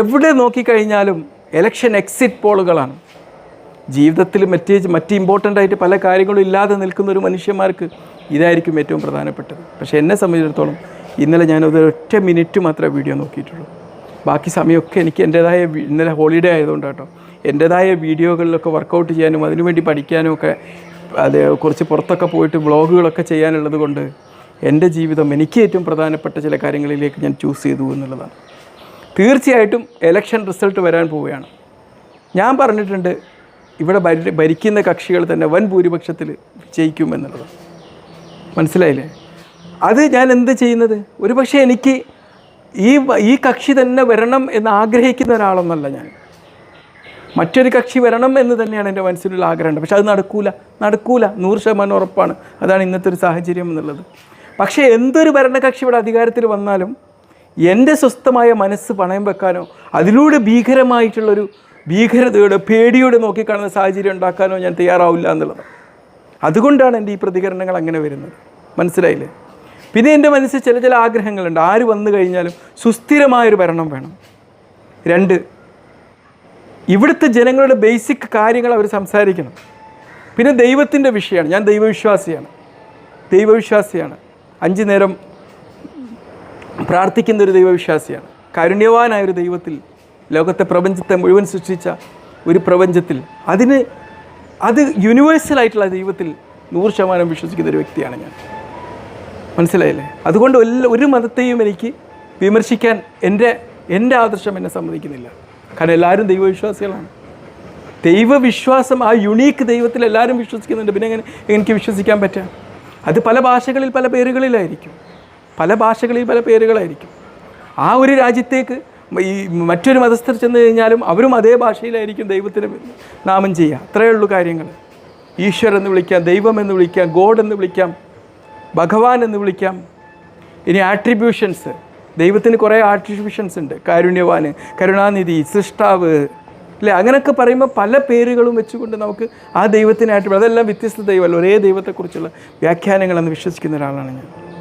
എവിടെ നോക്കിക്കഴിഞ്ഞാലും election exit പോളുകളാണ്. ജീവിതത്തിൽ മറ്റേ മറ്റ് ഇമ്പോർട്ടന്റ് ആയിട്ട് പല കാര്യങ്ങളും ഇല്ലാതെ നിൽക്കുന്ന ഒരു മനുഷ്യന്മാർക്ക് ഇതായിരിക്കും ഏറ്റവും പ്രധാനപ്പെട്ടത്. പക്ഷേ എന്നെ സംബന്ധിച്ചിടത്തോളം ഇന്നലെ ഞാനത് ഒറ്റ മിനിറ്റ് മാത്രമേ വീഡിയോ നോക്കിയിട്ടുള്ളൂ. ബാക്കി സമയമൊക്കെ എനിക്ക് എന്റേതായ ഇന്നലെ ഹോളിഡേ ആയതുകൊണ്ട് കേട്ടോ. എന്റേതായ വീഡിയോകളിലൊക്കെ വർക്കൗട്ട് ചെയ്യാനും അതിനുവേണ്ടി പഠിക്കാനും ഒക്കെ അത് കുറച്ച് പുറത്തൊക്കെ പോയിട്ട് വ്ളോഗുകളൊക്കെ ചെയ്യാനുള്ളത് കൊണ്ട് എന്റെ ജീവിതം എനിക്ക് ഏറ്റവും പ്രധാനപ്പെട്ട ചില കാര്യങ്ങളിലേക്ക് ഞാൻ ചൂസ് ചെയ്തു എന്നുള്ളതാണ്. തീർച്ചയായിട്ടും എലക്ഷൻ റിസൾട്ട് വരാൻ പോവുകയാണ്. ഞാൻ പറഞ്ഞിട്ടുണ്ട് ഇവിടെ ഭരി ഭരിക്കുന്ന കക്ഷികൾ തന്നെ വൻ ഭൂരിപക്ഷത്തിൽ വിജയിക്കും എന്നുള്ളത്. മനസ്സിലായില്ലേ? അത് ഞാൻ എന്ത് ചെയ്യുന്നത്? ഒരു പക്ഷേ എനിക്ക് ഈ ഈ കക്ഷി തന്നെ വരണം എന്ന് ആഗ്രഹിക്കുന്ന ഒരാളൊന്നല്ല ഞാൻ. മറ്റൊരു കക്ഷി വരണം എന്ന് തന്നെയാണ് എന്റെ മനസ്സിലുള്ള ആഗ്രഹം. പക്ഷെ അത് നടക്കൂല നടക്കൂല. നൂറ് ശതമാനം ഉറപ്പാണ്. അതാണ് ഇന്നത്തെ ഒരു സാഹചര്യം എന്നുള്ളത്. പക്ഷേ എന്തൊരു ഭരണകക്ഷി ഇവിടെ അധികാരത്തിൽ വന്നാലും എന്റെ സ്വസ്ഥമായ മനസ്സ് പണയം വെക്കാനോ അതിലൂടെ ഭീകരമായിട്ടുള്ളൊരു ഭീകരതയുടെ പേടിയോടെ നോക്കിക്കാണുന്ന സാഹചര്യം ഉണ്ടാക്കാനോ ഞാൻ തയ്യാറാവില്ല എന്നുള്ളത്. അതുകൊണ്ടാണ് എന്റെ ഈ പ്രതികരണങ്ങൾ അങ്ങനെ വരുന്നത്. മനസ്സിലായില്ലേ? പിന്നെ എന്റെ മനസ്സിൽ ചില ചില ആഗ്രഹങ്ങളുണ്ട്. ആര് വന്നു കഴിഞ്ഞാലും സുസ്ഥിരമായൊരു ഭരണം വേണം. രണ്ട് ഇവിടുത്തെ ജനങ്ങളുടെ ബേസിക് കാര്യങ്ങൾ അവർ സംസാരിക്കണം. പിന്നെ ദൈവത്തിന്റെ വിഷയമാണ്. ഞാൻ ദൈവവിശ്വാസിയാണ്. ദൈവവിശ്വാസിയാണ്. അഞ്ച് നേരം പ്രാർത്ഥിക്കുന്ന ഒരു ദൈവവിശ്വാസിയാണ്. കാരുണ്യവാനായ ഒരു ദൈവത്തിൽ ലോകത്തെ പ്രപഞ്ചത്തെ മുഴുവൻ സൃഷ്ടിച്ച ഒരു പ്രപഞ്ചത്തിൽ അതിന് അത് യൂണിവേഴ്സലായിട്ടുള്ള ദൈവത്തിൽ നൂറ് ശതമാനം വിശ്വസിക്കുന്ന ഒരു വ്യക്തിയാണ് ഞാൻ. മനസ്സിലായില്ലേ? അതുകൊണ്ട് ഒരു മതത്തെയും എനിക്ക് വിമർശിക്കാൻ എന്റെ എന്റെ ആദർശം എന്നെ സമ്മതിക്കുന്നില്ല. കാരണം എല്ലാവരും ദൈവവിശ്വാസികളാണ്. ദൈവവിശ്വാസം ആ യുണീക്ക് ദൈവത്തിൽ എല്ലാവരും വിശ്വസിക്കുന്നുണ്ട്. പിന്നെ എങ്ങനെ എനിക്ക് വിശ്വസിക്കാൻ പറ്റുക? അത് പല ഭാഷകളിൽ പല പേരുകളിലായിരിക്കും. പല ഭാഷകളിൽ പല പേരുകളായിരിക്കും. ആ ഒരു രാജ്യത്തേക്ക് ഈ മറ്റൊരു മതസ്ഥർ ചെന്ന് കഴിഞ്ഞാലും അവരും അതേ ഭാഷയിലായിരിക്കും ദൈവത്തിന് നാമം ചെയ്യുക. അത്രയേ ഉള്ളൂ കാര്യങ്ങൾ. ഈശ്വർ എന്ന് വിളിക്കാം ദൈവം എന്ന് വിളിക്കാം ഗോഡ് എന്ന് വിളിക്കാം ഭഗവാൻ എന്ന് വിളിക്കാം. ഇനി ആട്രിബ്യൂഷൻസ്. ദൈവത്തിന് കുറേ ആട്രിബ്യൂഷൻസ് ഉണ്ട്. കാരുണ്യവാന് കരുണാനിധി സൃഷ്ടാവ് അല്ലേ? അങ്ങനെയൊക്കെ പറയുമ്പോൾ പല പേരുകളും വെച്ചുകൊണ്ട് നമുക്ക് ആ ദൈവത്തിനായിട്ട് അതെല്ലാം വ്യത്യസ്ത ദൈവമല്ല ഒരേ ദൈവത്തെക്കുറിച്ചുള്ള വ്യാഖ്യാനങ്ങളെന്ന് വിശ്വസിക്കുന്ന ഒരാളാണ് ഞാൻ.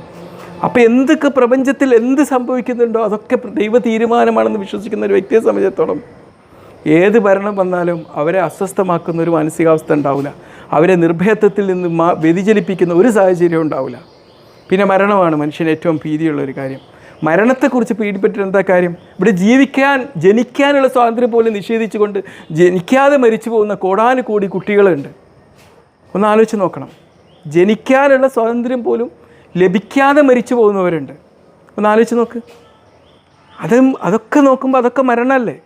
അപ്പോൾ എന്തൊക്കെ പ്രപഞ്ചത്തിൽ എന്ത് സംഭവിക്കുന്നുണ്ടോ അതൊക്കെ ദൈവ തീരുമാനമാണെന്ന് വിശ്വസിക്കുന്ന ഒരു വ്യക്തിയെ സംബന്ധിച്ചിടത്തോളം ഏത് ഭരണം വന്നാലും അവരെ അസ്വസ്ഥമാക്കുന്ന ഒരു മാനസികാവസ്ഥ ഉണ്ടാവില്ല. അവരെ നിർഭയത്വത്തിൽ നിന്ന് മാ വ്യതിചലിപ്പിക്കുന്ന ഒരു സാഹചര്യം ഉണ്ടാവില്ല. പിന്നെ മരണമാണ് മനുഷ്യന് ഏറ്റവും ഭീതിയുള്ള ഒരു കാര്യം. മരണത്തെക്കുറിച്ച് പീഡിപ്പെട്ടിട്ട് എന്താ കാര്യം? ഇവിടെ ജീവിക്കാൻ ജനിക്കാനുള്ള സ്വാതന്ത്ര്യം പോലും നിഷേധിച്ചുകൊണ്ട് ജനിക്കാതെ മരിച്ചു പോകുന്ന കോടാനുകോടി കുട്ടികളുണ്ട്. ഒന്ന് ആലോചിച്ച് നോക്കണം. ജനിക്കാനുള്ള സ്വാതന്ത്ര്യം പോലും ലഭിക്കാതെ മരിച്ചു പോകുന്നവരുണ്ട്. ഒന്ന് ആലോചിച്ച് നോക്ക്. അത് അതൊക്കെ നോക്കുമ്പോൾ അതൊക്കെ മരണമല്ലേ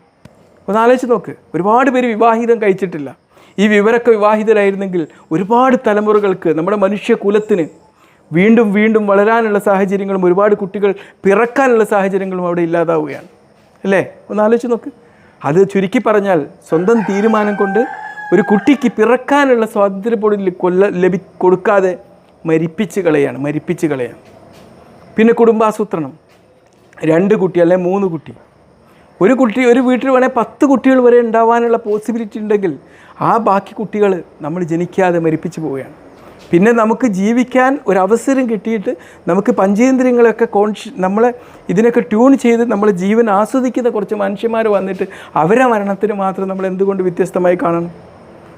ഒന്ന് ആലോചിച്ച് നോക്ക്. ഒരുപാട് പേര് വിവാഹിതം കഴിച്ചിട്ടില്ല. ഈ വിവരമൊക്കെ വിവാഹിതരായിരുന്നെങ്കിൽ ഒരുപാട് തലമുറകൾക്ക് നമ്മുടെ മനുഷ്യകുലത്തിന് വീണ്ടും വീണ്ടും വളരാനുള്ള സാഹചര്യങ്ങളും ഒരുപാട് കുട്ടികൾ പിറക്കാനുള്ള സാഹചര്യങ്ങളും അവിടെ ഇല്ലാതാവുകയാണ്. അല്ലേ? ഒന്ന് ആലോചിച്ച് നോക്ക്. അത് ചുരുക്കി പറഞ്ഞാൽ സ്വന്തം തീരുമാനം കൊണ്ട് ഒരു കുട്ടിക്ക് പിറക്കാനുള്ള സ്വാതന്ത്ര്യം കൊല്ല ലഭി കൊടുക്കാതെ മരിപ്പിച്ച് കളയാണ് മരിപ്പിച്ച് കളയാണ്. പിന്നെ കുടുംബാസൂത്രണം. രണ്ട് കുട്ടി അല്ലെ മൂന്ന് കുട്ടി. ഒരു കുട്ടി ഒരു വീട്ടിൽ വേണേൽ പത്ത് കുട്ടികൾ വരെ ഉണ്ടാവാനുള്ള പോസിബിലിറ്റി ഉണ്ടെങ്കിൽ ആ ബാക്കി കുട്ടികൾ നമ്മൾ ജനിക്കാതെ മരിപ്പിച്ച് പോവുകയാണ്. പിന്നെ നമുക്ക് ജീവിക്കാൻ ഒരു അവസരം കിട്ടിയിട്ട് നമുക്ക് പഞ്ചേന്ദ്രിയങ്ങളൊക്കെ കോൺഷ്യ നമ്മളെ ഇതിനൊക്കെ ട്യൂൺ ചെയ്ത് നമ്മൾ ജീവൻ ആസ്വദിക്കുന്ന കുറച്ച് മനുഷ്യന്മാർ വന്നിട്ട് അവരെ മരണത്തിന് മാത്രം നമ്മൾ എന്തുകൊണ്ട് വ്യത്യസ്തമായി കാണണം?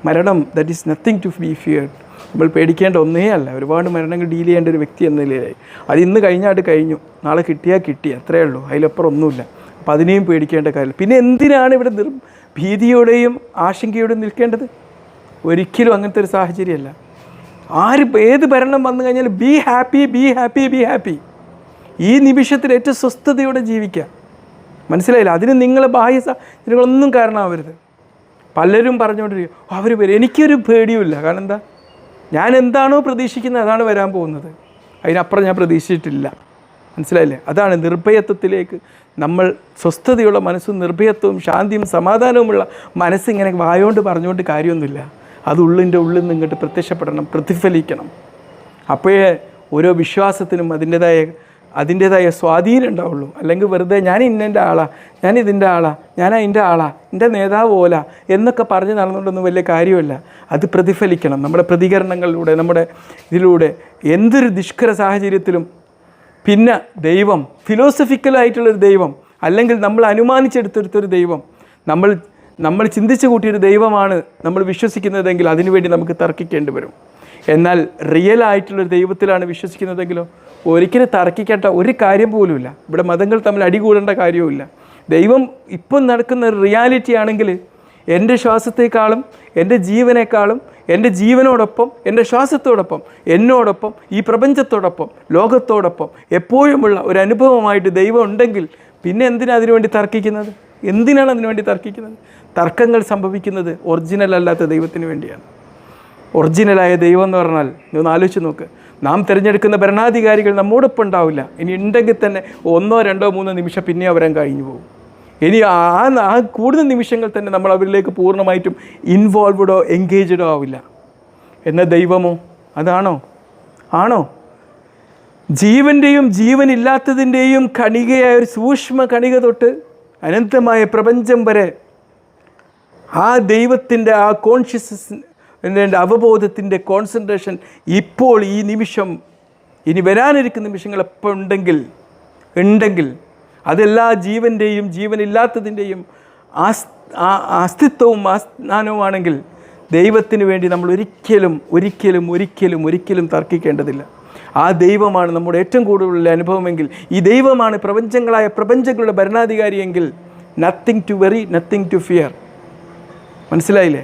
മരണം that is nothing to be feared നമ്മൾ പേടിക്കേണ്ട ഒന്നേ അല്ല. ഒരുപാട് മരണങ്ങൾ ഡീൽ ചെയ്യേണ്ട ഒരു വ്യക്തി എന്ന നിലയിലായി. അത് ഇന്ന് കഴിഞ്ഞാട്ട് കഴിഞ്ഞു. നാളെ കിട്ടിയാൽ കിട്ടി. അത്രയേ ഉള്ളൂ. അതിലപ്പുറം ഒന്നുമില്ല. അപ്പം അതിനെയും പേടിക്കേണ്ട കാര്യം. പിന്നെ എന്തിനാണ് ഇവിടെ നിർ ഭീതിയോടെയും ആശങ്കയോടെയും നിൽക്കേണ്ടത്? ഒരിക്കലും അങ്ങനത്തെ ഒരു സാഹചര്യമല്ല. ആര് ഏത് ഭരണം വന്നു കഴിഞ്ഞാൽ be happy be happy be happy ഈ നിമിഷത്തിൽ ഏറ്റവും സ്വസ്ഥതയോടെ ജീവിക്കുക. മനസ്സിലായില്ല? അതിന് നിങ്ങളെ ബാഹ്യ സാഹചര്യങ്ങളൊന്നും കാരണമാവരുത്. പലരും പറഞ്ഞുകൊണ്ടിരിക്കും അവർ വരും. എനിക്കൊരു പേടിയുമില്ല. കാരണം എന്താ? ഞാൻ എന്താണോ പ്രതീക്ഷിക്കുന്നത് അതാണ് വരാൻ പോകുന്നത്. അതിനപ്പുറം ഞാൻ പ്രതീക്ഷിച്ചിട്ടില്ല. മനസ്സിലായില്ലേ? അതാണ് നിർഭയത്വത്തിലേക്ക് നമ്മൾ സ്വസ്ഥതയുള്ള മനസ്സും നിർഭയത്വവും ശാന്തിയും സമാധാനവുമുള്ള മനസ്സിങ്ങനെ വായോണ്ട് പറഞ്ഞുകൊണ്ട് കാര്യമൊന്നുമില്ല. അത് ഉള്ളിന്റെ ഉള്ളിൽ നിന്ന് ഇങ്ങോട്ട് പ്രത്യക്ഷപ്പെടണം പ്രതിഫലിക്കണം. അപ്പോഴേ ഓരോ വിശ്വാസത്തിനും അതിന്റെതായ അതിന്റെതായ സ്വാധീനം ഉണ്ടാവുള്ളൂ. അല്ലെങ്കിൽ വെറുതെ ഞാൻ ഇന്നെന്റെ ആളാ ഞാൻ ഇതിന്റെ ആളാ ഞാൻ അതിന്റെ ആളാ എന്റെ നേതാവ് ഓല എന്നൊക്കെ പറഞ്ഞ് നടന്നുകൊണ്ടൊന്നും വലിയ കാര്യമല്ല. അത് പ്രതിഫലിക്കണം. നമ്മുടെ പ്രതികരണങ്ങളിലൂടെ നമ്മുടെ ഇതിലൂടെ എന്തൊരു ദുഷ്കര സാഹചര്യത്തിലും പിന്നെ ദൈവം ഫിലോസഫിക്കലായിട്ടുള്ളൊരു ദൈവം അല്ലെങ്കിൽ നമ്മൾ അനുമാനിച്ചെടുത്തെടുത്തൊരു ദൈവം നമ്മൾ നമ്മൾ ചിന്തിച്ചു കൂട്ടിയൊരു ദൈവമാണ് നമ്മൾ വിശ്വസിക്കുന്നതെങ്കിൽ അതിനുവേണ്ടി നമുക്ക് തർക്കിക്കേണ്ടി വരും. എന്നാൽ റിയൽ ആയിട്ടുള്ളൊരു ദൈവത്തിലാണ് വിശ്വസിക്കുന്നതെങ്കിലോ? ഒരിക്കലും തർക്കിക്കേണ്ട ഒരു കാര്യം പോലുമില്ല. ഇവിടെ മതങ്ങൾ തമ്മിൽ അടികൂടേണ്ട കാര്യവുമില്ല. ദൈവം ഇപ്പം നടക്കുന്ന ഒരു റിയാലിറ്റി ആണെങ്കിൽ എന്റെ ശ്വാസത്തെക്കാളും എന്റെ ജീവനേക്കാളും എന്റെ ജീവനോടൊപ്പം എന്റെ ശ്വാസത്തോടൊപ്പം എന്നോടൊപ്പം ഈ പ്രപഞ്ചത്തോടൊപ്പം ലോകത്തോടൊപ്പം എപ്പോഴുമുള്ള ഒരു അനുഭവമായിട്ട് ദൈവം ഉണ്ടെങ്കിൽ പിന്നെ എന്തിനാണ് അതിനുവേണ്ടി തർക്കിക്കുന്നത്? എന്തിനാണ് അതിനുവേണ്ടി തർക്കിക്കുന്നത്? തർക്കങ്ങൾ സംഭവിക്കുന്നത് ഒറിജിനൽ അല്ലാത്ത ദൈവത്തിന് വേണ്ടിയാണ്. ഒറിജിനലായ ദൈവം എന്ന് പറഞ്ഞാൽ ഒന്ന് ആലോചിച്ച് നോക്ക്. നാം തിരഞ്ഞെടുക്കുന്ന ഭരണാധികാരികൾ നമ്മോടൊപ്പം ഉണ്ടാവില്ല. ഇനി ഉണ്ടെങ്കിൽ തന്നെ ഒന്നോ രണ്ടോ മൂന്നോ നിമിഷം പിന്നെ അവരം കഴിഞ്ഞു പോകും. ഇനി ആ ആ കൂടുതൽ നിമിഷങ്ങൾ തന്നെ നമ്മൾ അവരിലേക്ക് പൂർണമായിട്ടും ഇൻവോൾവ്ഡോ എൻഗേജഡോ ആവില്ല. എന്ന ദൈവമോ? അതാണോ? ആണോ? ജീവന്റെയും ജീവനില്ലാത്തതിന്റെയും കണികയായ ഒരു സൂക്ഷ്മ കണിക തൊട്ട് അനന്തമായ പ്രപഞ്ചം വരെ ആ ദൈവത്തിന്റെ ആ കോൺഷ്യസ്നസിന്റെ അവബോധത്തിന്റെ കോൺസെൻട്രേഷൻ ഇപ്പോൾ ഈ നിമിഷം ഇനി വരാനിരിക്കുന്ന നിമിഷങ്ങൾ എപ്പോൾ ഉണ്ടെങ്കിൽ ഉണ്ടെങ്കിൽ അതെല്ലാ ജീവന്റെയും ജീവനില്ലാത്തതിന്റെയും അസ്തിത്വവും ആസ്ഥാനവുമാണെങ്കിൽ ദൈവത്തിന് വേണ്ടി നമ്മൾ ഒരിക്കലും ഒരിക്കലും ഒരിക്കലും ഒരിക്കലും തർക്കിക്കേണ്ടതില്ല. ആ ദൈവമാണ് നമ്മുടെ ഏറ്റവും കൂടുതലുള്ള അനുഭവമെങ്കിൽ ഈ ദൈവമാണ് പ്രപഞ്ചങ്ങളായ പ്രപഞ്ചങ്ങളുടെ ഭരണാധികാരിയെങ്കിൽ nothing to worry nothing to fear മനസ്സിലായില്ലേ?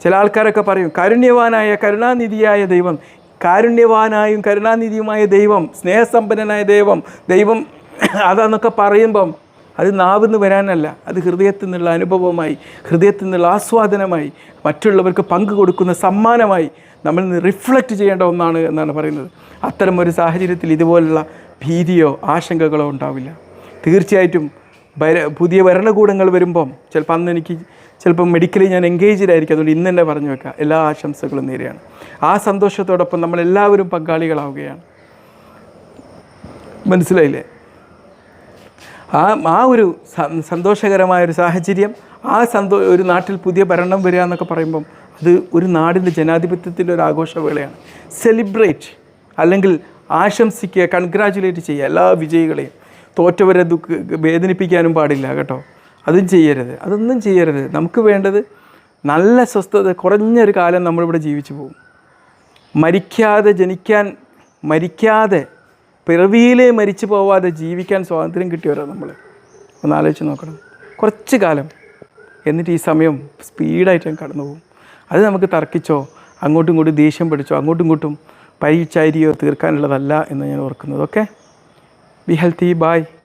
ചില ആൾക്കാരൊക്കെ പറയും കാരുണ്യവാനായ കരുണാനിധിയായ ദൈവം കാരുണ്യവാനായും കരുണാനിധിയുമായ ദൈവം സ്നേഹസമ്പന്നനായ ദൈവം ദൈവം അതാന്നൊക്കെ പറയുമ്പം അത് നാവിന്ന് വരാനല്ല. അത് ഹൃദയത്തിൽ നിന്നുള്ള അനുഭവമായി ഹൃദയത്തിൽ നിന്നുള്ള ആസ്വാദനമായി മറ്റുള്ളവർക്ക് പങ്ക് കൊടുക്കുന്ന സമ്മാനമായി നമ്മൾ റിഫ്ലക്റ്റ് ചെയ്യേണ്ട ഒന്നാണ് എന്നാണ് പറയുന്നത്. അത്തരം ഒരു സാഹചര്യത്തിൽ ഇതുപോലുള്ള ഭീതിയോ ആശങ്കകളോ ഉണ്ടാവില്ല. തീർച്ചയായിട്ടും പുതിയ ഭരണകൂടങ്ങൾ വരുമ്പം ചിലപ്പോൾ അന്ന് എനിക്ക് ചിലപ്പോൾ മെഡിക്കലി ഞാൻ എൻഗേജ്ഡ് ആയിരിക്കും. അതുകൊണ്ട് ഇന്ന് തന്നെ പറഞ്ഞു വെക്കുക എല്ലാ ആശംസകളും നേരെയാണ്. ആ സന്തോഷത്തോടൊപ്പം നമ്മളെല്ലാവരും പങ്കാളികളാവുകയാണ്. മനസ്സിലായില്ലേ? ആ ആ ഒരു സന്തോഷകരമായ ഒരു സാഹചര്യം ആ സന്തോ ഒരു നാട്ടിൽ പുതിയ ഭരണം വരിക എന്നൊക്കെ പറയുമ്പം അത് ഒരു നാടിന്റെ ജനാധിപത്യത്തിന്റെ ഒരു ആഘോഷവേളയാണ്. സെലിബ്രേറ്റ് അല്ലെങ്കിൽ ആശംസിക്കുക കൺഗ്രാറ്റുലേറ്റ് ചെയ്യുക എല്ലാ വിജയികളെയും. തോറ്റവരെ ദുഃഖ വേദനിപ്പിക്കാനും പാടില്ല കേട്ടോ. അതും ചെയ്യരുത്. അതൊന്നും ചെയ്യരുത്. നമുക്ക് വേണ്ടത് നല്ല സ്വസ്ഥത കുറഞ്ഞൊരു കാലം നമ്മളിവിടെ ജീവിച്ചു പോകും. മരിക്കാതെ ജനിക്കാൻ മരിക്കാതെ പിറവിയിലേ മരിച്ചു പോവാതെ ജീവിക്കാൻ സ്വാതന്ത്ര്യം കിട്ടിയവരാണ് നമ്മൾ ഒന്ന് ആലോചിച്ച് നോക്കണം. കുറച്ച് കാലം. എന്നിട്ട് ഈ സമയം സ്പീഡായിട്ട് കടന്നു പോകും. അത് നമുക്ക് തർക്കിച്ചോ അങ്ങോട്ടും ഇങ്ങോട്ടും ദേഷ്യം പിടിച്ചോ അങ്ങോട്ടും ഇങ്ങോട്ടും പരീക്ഷാരിയോ തീർക്കാനുള്ളതല്ല എന്ന് ഞാൻ ഓർക്കുന്നത്. ഓക്കെ? Be healthy. Bye.